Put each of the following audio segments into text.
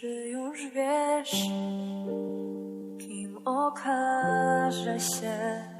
Czy już wiesz, kim okaże się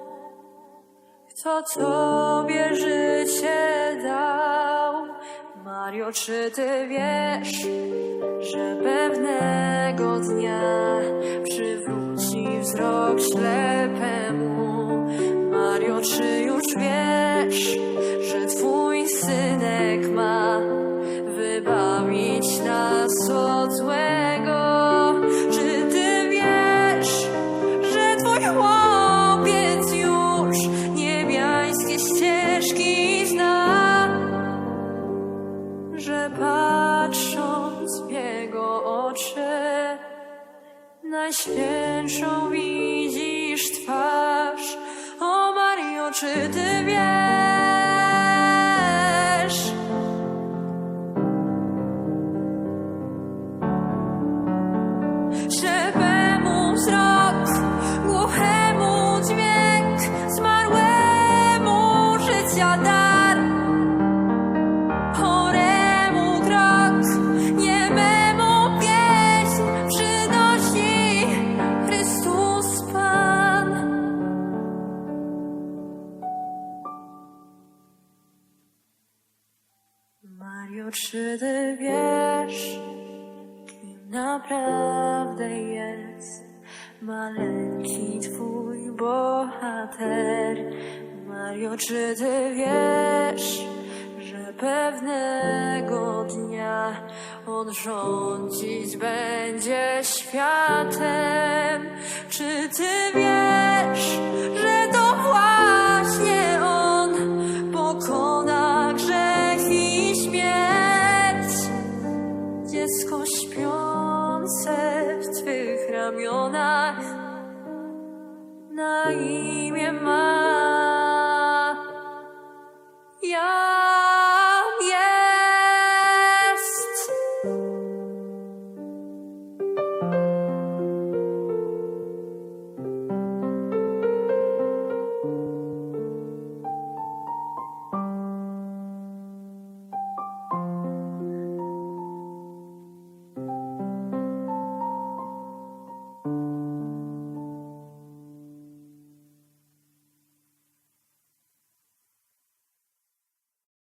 kto tobie życie dał. Mario, czy ty wiesz, że pewnego dnia przywróci wzrok ślepemu? Mario, czy już wiesz, najświętszą widzisz twarz. O Mario, czy ty wiesz? Mario, czy ty wiesz, kim naprawdę jest maleńki twój bohater? Mario, czy ty wiesz, że pewnego dnia on rządzić będzie światem? Czy ty wiesz, że śpiące w Twych ramionach na imię Maria.